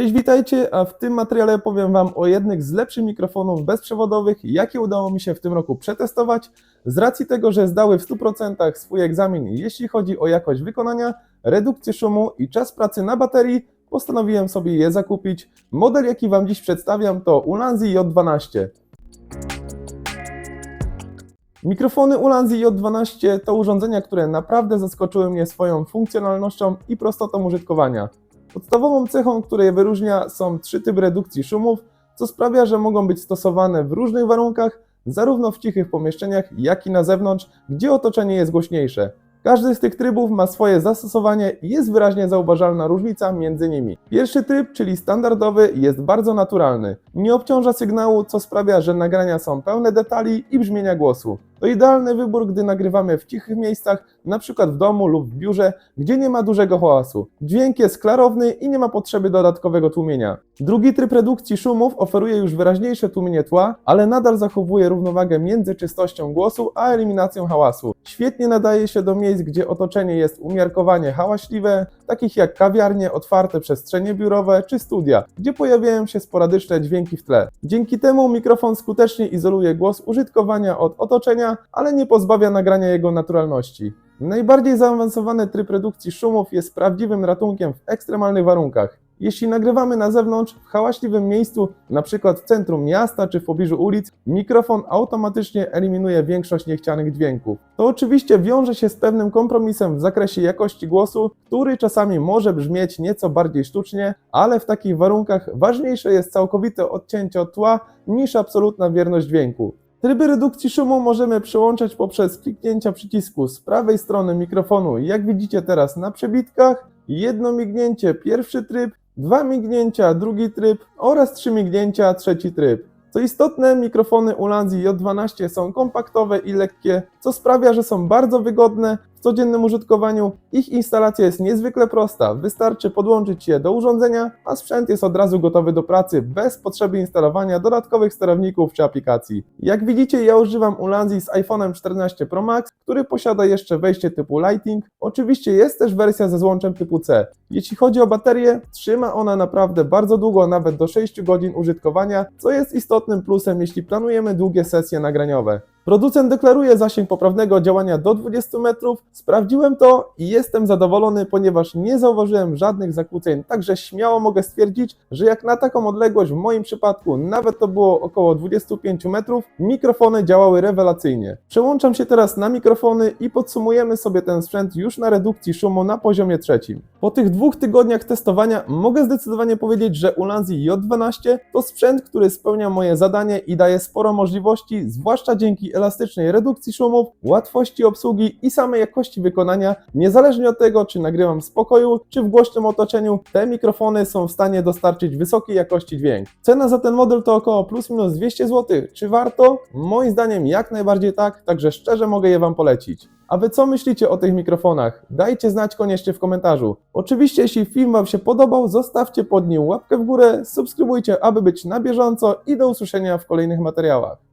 Cześć, witajcie, a w tym materiale powiem Wam o jednych z lepszych mikrofonów bezprzewodowych, jakie udało mi się w tym roku przetestować. Z racji tego, że zdały w 100% swój egzamin, jeśli chodzi o jakość wykonania, redukcję szumu i czas pracy na baterii, postanowiłem sobie je zakupić. Model, jaki Wam dziś przedstawiam, to Ulanzi J12. Mikrofony Ulanzi J12 to urządzenia, które naprawdę zaskoczyły mnie swoją funkcjonalnością i prostotą użytkowania. Podstawową cechą, która je wyróżnia, są trzy typy redukcji szumów, co sprawia, że mogą być stosowane w różnych warunkach, zarówno w cichych pomieszczeniach, jak i na zewnątrz, gdzie otoczenie jest głośniejsze. Każdy z tych trybów ma swoje zastosowanie i jest wyraźnie zauważalna różnica między nimi. Pierwszy tryb, czyli standardowy, jest bardzo naturalny. Nie obciąża sygnału, co sprawia, że nagrania są pełne detali i brzmienia głosu. To idealny wybór, gdy nagrywamy w cichych miejscach, np. w domu lub w biurze, gdzie nie ma dużego hałasu. Dźwięk jest klarowny i nie ma potrzeby dodatkowego tłumienia. Drugi tryb redukcji szumów oferuje już wyraźniejsze tłumienie tła, ale nadal zachowuje równowagę między czystością głosu a eliminacją hałasu. Świetnie nadaje się do miejsc, gdzie otoczenie jest umiarkowanie hałaśliwe, takich jak kawiarnie, otwarte przestrzenie biurowe czy studia, gdzie pojawiają się sporadyczne dźwięki w tle. Dzięki temu mikrofon skutecznie izoluje głos użytkowania od otoczenia, ale nie pozbawia nagrania jego naturalności. Najbardziej zaawansowany tryb redukcji szumów jest prawdziwym ratunkiem w ekstremalnych warunkach. Jeśli nagrywamy na zewnątrz, w hałaśliwym miejscu, np. w centrum miasta czy w pobliżu ulic, mikrofon automatycznie eliminuje większość niechcianych dźwięków. To oczywiście wiąże się z pewnym kompromisem w zakresie jakości głosu, który czasami może brzmieć nieco bardziej sztucznie, ale w takich warunkach ważniejsze jest całkowite odcięcie od tła niż absolutna wierność dźwięku. Tryby redukcji szumu możemy przełączać poprzez kliknięcia przycisku z prawej strony mikrofonu, jak widzicie teraz na przebitkach, jedno mignięcie pierwszy tryb, dwa mignięcia drugi tryb oraz trzy mignięcia trzeci tryb. Co istotne, mikrofony Ulanzi J12 są kompaktowe i lekkie, co sprawia, że są bardzo wygodne w codziennym użytkowaniu. Ich instalacja jest niezwykle prosta, wystarczy podłączyć je do urządzenia, a sprzęt jest od razu gotowy do pracy bez potrzeby instalowania dodatkowych sterowników czy aplikacji. Jak widzicie, ja używam Ulanzi z iPhone'em 14 Pro Max, który posiada jeszcze wejście typu Lighting. Oczywiście jest też wersja ze złączem typu C. Jeśli chodzi o baterię, trzyma ona naprawdę bardzo długo, nawet do 6 godzin użytkowania, co jest istotnym plusem, jeśli planujemy długie sesje nagraniowe. Producent deklaruje zasięg poprawnego działania do 20 metrów. Sprawdziłem to i jestem zadowolony, ponieważ nie zauważyłem żadnych zakłóceń, także śmiało mogę stwierdzić, że jak na taką odległość w moim przypadku, nawet to było około 25 metrów, mikrofony działały rewelacyjnie. Przełączam się teraz na mikrofony i podsumujemy sobie ten sprzęt już na redukcji szumu na poziomie trzecim. Po tych dwóch tygodniach testowania mogę zdecydowanie powiedzieć, że Ulanzi J12 to sprzęt, który spełnia moje zadanie i daje sporo możliwości, zwłaszcza dzięki elastycznej redukcji szumów, łatwości obsługi i samej jakości wykonania. Niezależnie od tego, czy nagrywam w pokoju, czy w głośnym otoczeniu, te mikrofony są w stanie dostarczyć wysokiej jakości dźwięk. Cena za ten model to około plus minus 200 zł. Czy warto? Moim zdaniem jak najbardziej tak, także szczerze mogę je Wam polecić. A Wy co myślicie o tych mikrofonach? Dajcie znać koniecznie w komentarzu. Oczywiście, jeśli film Wam się podobał, zostawcie pod nim łapkę w górę, subskrybujcie, aby być na bieżąco i do usłyszenia w kolejnych materiałach.